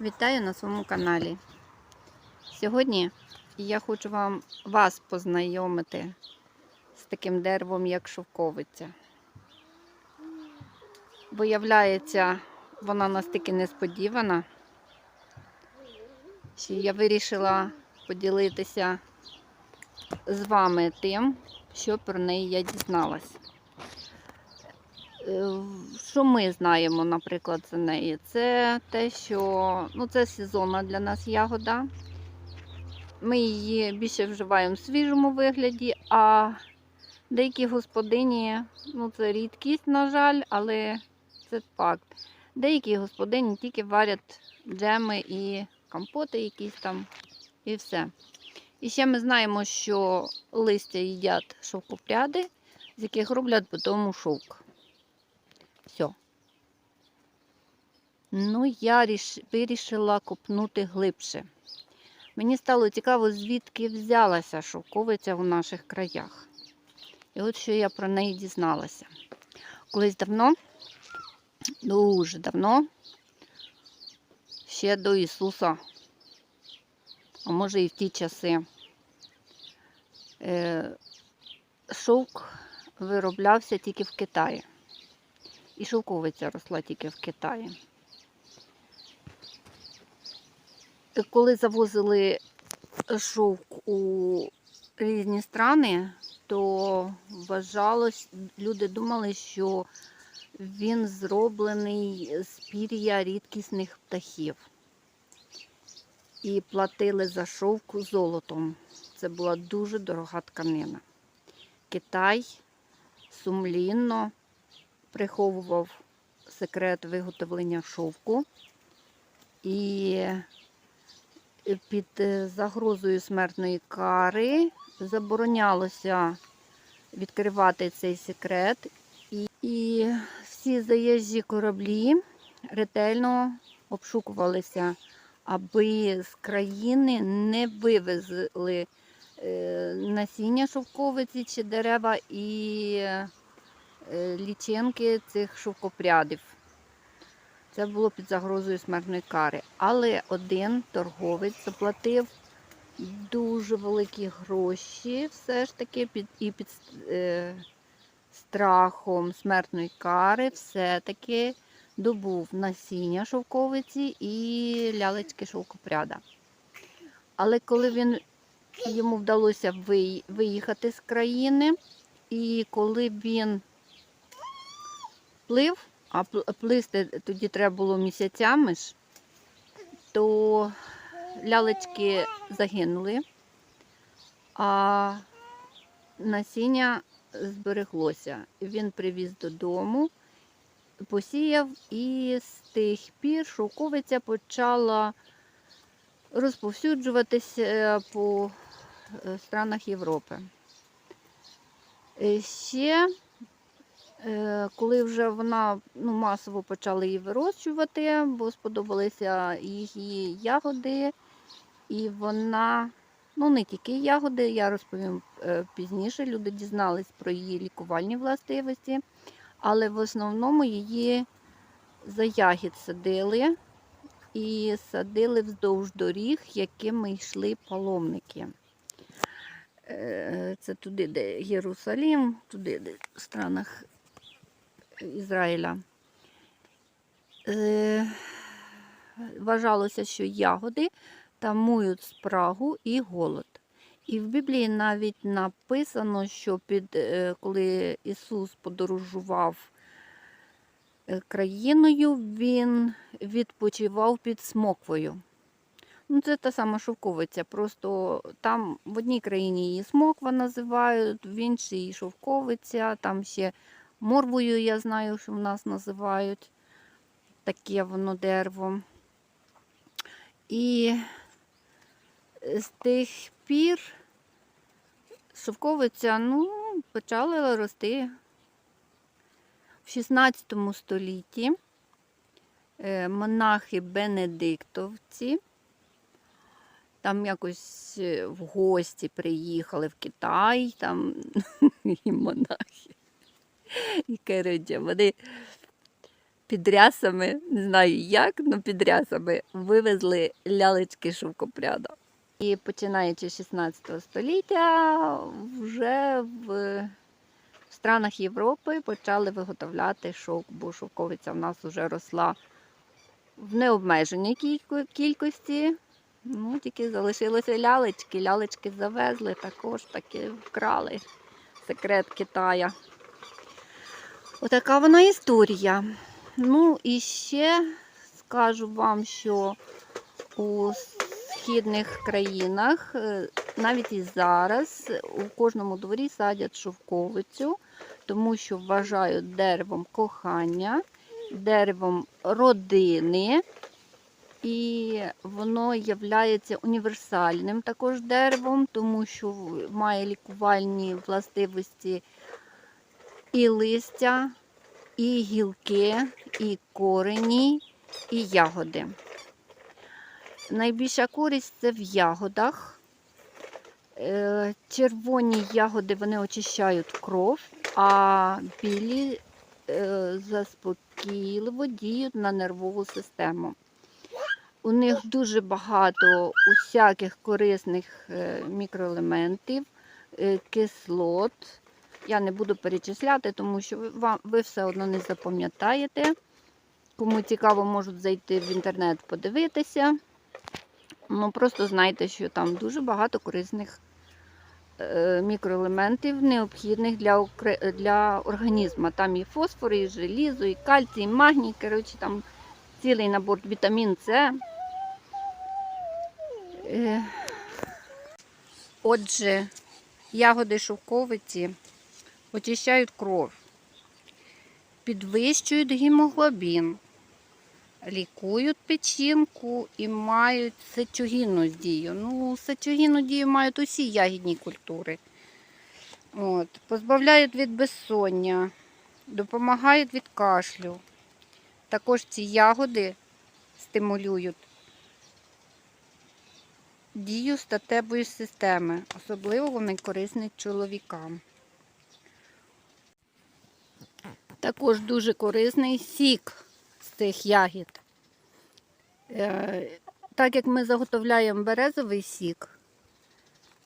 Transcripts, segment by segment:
Вітаю на своєму каналі. Сьогодні я хочу вам вас познайомити з таким деревом, як шовковиця. Виявляється, вона настільки несподівана, що я вирішила поділитися з вами тим, що про неї я дізналась. Що ми знаємо, наприклад, за неї? Це те, що ну, це сезонна для нас ягода. Ми її більше вживаємо в свіжому вигляді, а деякі господині, ну це рідкість, на жаль, але це факт. Деякі господині тільки варять джеми і компоти якісь там, і все. І ще ми знаємо, що листя їдять шовкопряди, з яких роблять потім шовк. Все. Ну, я ріш... вирішила копнути глибше. Мені стало цікаво, звідки взялася шовковиця в наших краях. І от що я про неї дізналася. Колись давно, дуже давно, ще до Ісуса, а може і в ті часи, е, шовк вироблявся тільки в Китаї. І шовковиця росла тільки в Китаї. Коли завозили шовк у різні страни, то вважалось, люди думали, що він зроблений з пір'я рідкісних птахів. І платили за шовку золотом. Це була дуже дорога тканина. Китай сумлінно приховував секрет виготовлення шовку і під е, загрозою смертної кари заборонялося відкривати цей секрет. І, і всі заїжджі кораблі ретельно обшукувалися, аби з країни не вивезли е, насіння шовковиці чи дерева і е, лічинки цих шовкопрядів. Це було під загрозою смертної кари. Але один торговець заплатив дуже великі гроші, все ж таки, під, і під е, страхом смертної кари, все-таки добув насіння шовковиці і лялечки шовкопряда. Але коли він йому вдалося виїхати з країни, і коли він плив, а плисти тоді треба було місяцями ж, то лялечки загинули, а насіння збереглося. Він привіз додому, посіяв, і з тих пір шовковиця почала розповсюджуватися по е, странах Європи. Е, Ще Е, коли вже вона ну, масово почали її вирощувати, бо сподобалися її ягоди, і вона, ну не тільки ягоди, я розповім е, пізніше, люди дізнались про її лікувальні властивості, але в основному її за ягід садили і садили вздовж доріг, якими йшли паломники. Е, Це туди, де Єрусалім, туди, де в странах Ізраїля. Е, Вважалося, що ягоди тамують спрагу і голод. І в Біблії навіть написано, що під, е, коли Ісус подорожував е, країною, Він відпочивав під смоквою. Ну, це та сама шовковиця. Просто там в одній країні її смоква називають, в іншій шовковиця, там ще Морвою я знаю, що в нас називають таке воно дерево. І з тих пір шовковиця ну, почала рости в 16 столітті. е, Монахи Бенедиктовці. Там якось е, в гості приїхали в Китай, там і монахи і коротше, вони під рясами, не знаю як, але під рясами вивезли лялечки шовкопряда. І починаючи з 16 століття, вже в странах Європи почали виготовляти шовк, бо шовковиця в нас вже росла в необмеженій кількості. Ну, тільки залишилося лялечки. Лялечки завезли, також таки вкрали секрет Китая. Отака вона історія. Ну і ще скажу вам, що у східних країнах е, навіть і зараз у кожному дворі садять шовковицю, тому що вважають деревом кохання, деревом родини. І воно є універсальним також деревом, тому що має лікувальні властивості і листя, і гілки, і корені, і ягоди. Найбільша користь це в ягодах. Е, Червоні ягоди вони очищають кров, а білі е, заспокійливо діють на нервову систему. У них дуже багато усяких корисних е, мікроелементів, кислот. Я не буду перечисляти, тому що вам, ви все одно не запам'ятаєте. Кому цікаво, можуть зайти в інтернет подивитися. Ну, просто знайте, що там дуже багато корисних е, мікроелементів, необхідних для, для організму. Там і фосфор, і желізо, і кальцій, і магній. Коротше, там цілий набор вітамін С. Е, Отже, ягоди шовковиці очищають кров, підвищують гемоглобін, лікують печінку і мають сечогінну дію. Ну, сечогінну дію мають усі ягідні культури. От, позбавляють від безсоння, допомагають від кашлю. Також ці ягоди стимулюють дію статевої системи. Особливо вони корисні чоловікам. Також дуже корисний сік з цих ягід. Е, Так як ми заготовляємо березовий сік,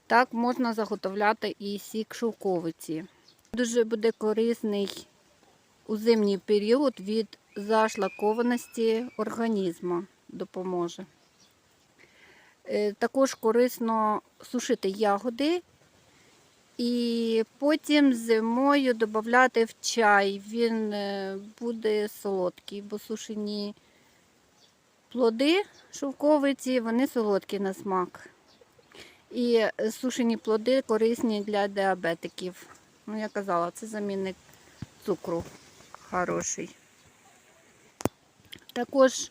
так можна заготовляти і сік шовковиці. Дуже буде корисний у зимній період від зашлакованості організму допоможе. Е, Також корисно сушити ягоди і потім зимою додати в чай. Він е, буде солодкий, бо сушені плоди шовковиці, вони солодкі на смак. І сушені плоди корисні для діабетиків. Ну, я казала, це замінник цукру хороший. Також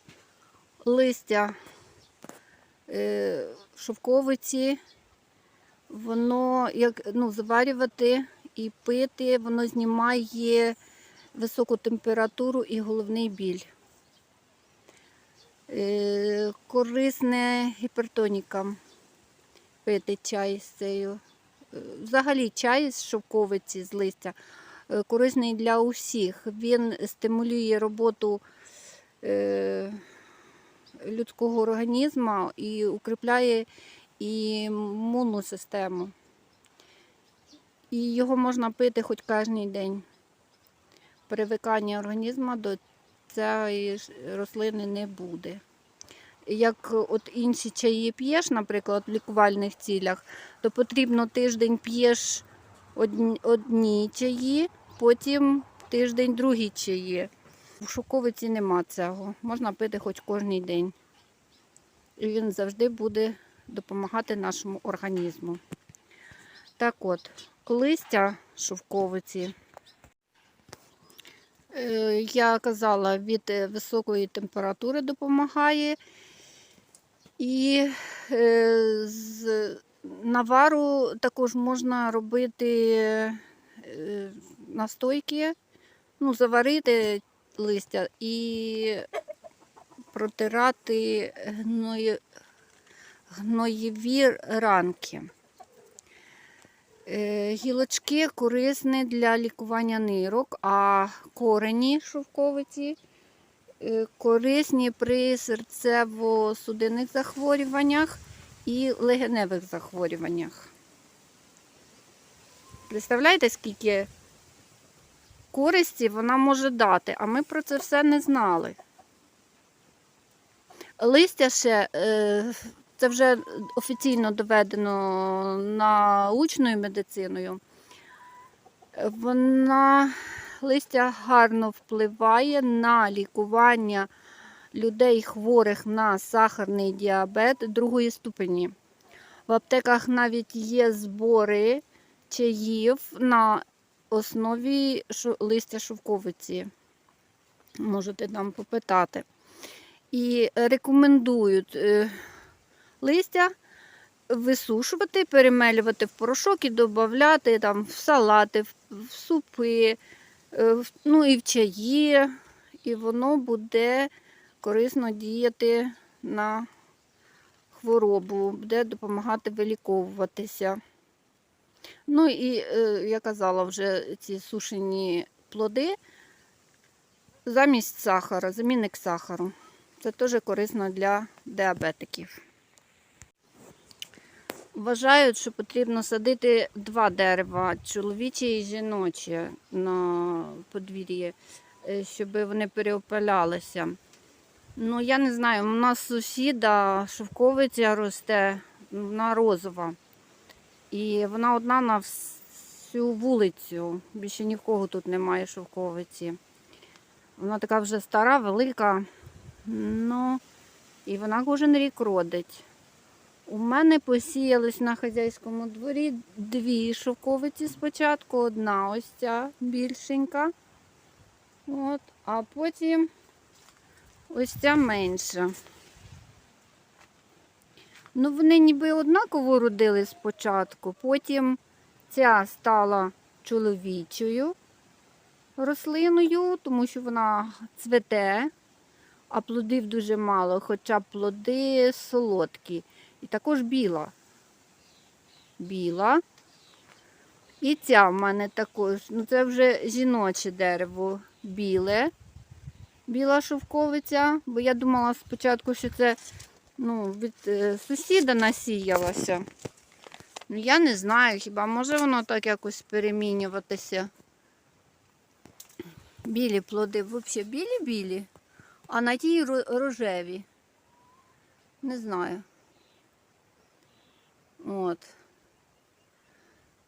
листя е, шовковиці, воно як ну, заварювати і пити, воно знімає високу температуру і головний біль. Е, корисне гіпертонікам пити чай з цією. Е, Взагалі чай з шовковиці, з листя е, корисний для усіх. Він стимулює роботу людського організму і укріпляє імунну систему. І його можна пити хоч кожен день. Привикання організму до цієї рослини не буде. Як от інші чаї п'єш, наприклад, в лікувальних цілях, то потрібно тиждень п'єш одні, одні чаї, потім тиждень другі чаї. У шоковиці нема цього. Можна пити хоч кожен день. І він завжди буде допомагати нашому організму. Так от, листя шовковиці. е, Я казала, від е, високої температури допомагає. І е, з навару також можна робити настойки, ну, заварити листя і протирати гної, гноєві ранки. Е, Гілочки корисні для лікування нирок, а корені шовковиці е, корисні при серцево-судинних захворюваннях і легеневих захворюваннях. Представляєте, скільки користі вона може дати, а ми про це все не знали. Листя ще, е, це вже офіційно доведено научною медициною. Вона листя гарно впливає на лікування людей, хворих на сахарний діабет другої ступені. В аптеках навіть є збори чаїв на основі листя шовковиці. Можете там попитати. І рекомендують е, листя висушувати, перемелювати в порошок і додати там в салати, в, супи, е, ну і в чаї, і воно буде корисно діяти на хворобу, буде допомагати виліковуватися. Ну і е, я казала вже ці сушені плоди замість сахара, замінник сахару. Це теж корисно для діабетиків. Вважають, що потрібно садити два дерева чоловіче і жіноче на подвір'ї, е, щоб вони переопалялися. Ну, я не знаю, у нас сусіда шовковиця росте, вона розова. І вона одна на всю вулицю. Більше ні в кого тут немає шовковиці. Вона така вже стара, велика. Ну, і вона кожен рік родить. У мене посіялись на хазяйському дворі дві шовковиці спочатку. Одна ось ця більшенька. От, а потім ось ця менша. Ну, вони ніби однаково родили спочатку, потім ця стала чоловічою рослиною, тому що вона цвете, а плодів дуже мало, хоча плоди солодкі. І також біла. Біла. І ця в мене також. Ну, це вже жіноче дерево біле, біла шовковиця, бо я думала спочатку, що це ну, від е, сусіда насіялося. Ну, я не знаю, хіба може воно так якось перемінюватися. Білі плоди, взагалі білі-білі, а на тій рожеві. Не знаю. От.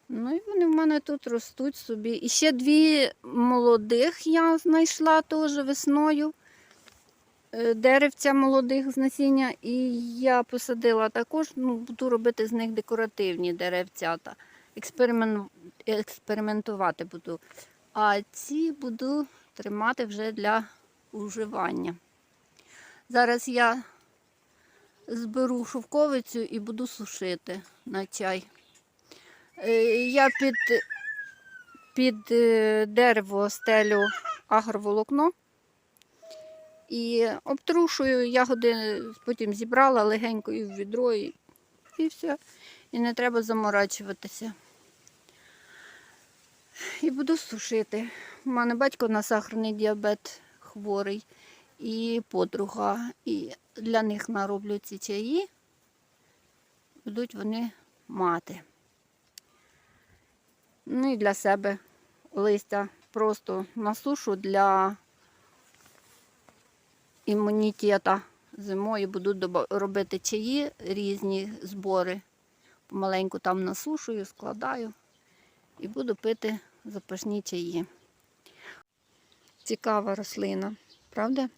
Ну і вони в мене тут ростуть собі. І ще дві молодих я знайшла теж весною. Е, Деревця молодих з насіння. І я посадила також, ну, буду робити з них декоративні деревцята. Експеримен... Експериментувати буду. А ці буду тримати вже для уживання. Зараз я зберу шовковицю і буду сушити на чай. Е, Я під, під е, дерево стелю агроволокно і обтрушую ягоди, потім зібрала легенько і в відро, і, і все. І не треба заморачуватися. І буду сушити. У мене батько на сахарний діабет хворий і подруга. І для них нароблю ці чаї, будуть вони мати. Ну і для себе листя просто насушу для імунітета. Зимою буду робити чаї, різні збори. Помаленьку там насушую, складаю і буду пити запашні чаї. Цікава рослина, правда?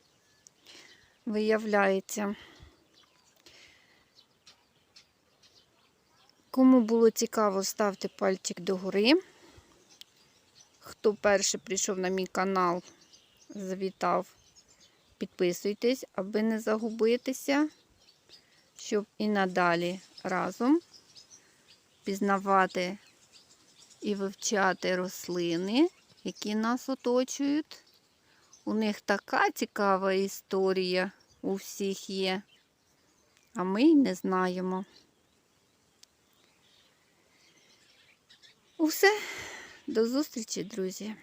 Виявляється. Кому було цікаво, ставте пальчик догори. Хто перший прийшов на мій канал, завітав, підписуйтесь, аби не загубитися, щоб і надалі разом пізнавати і вивчати рослини, які нас оточують. У них така цікава історія у всіх є, а ми й не знаємо. Усе, до зустрічі, друзі!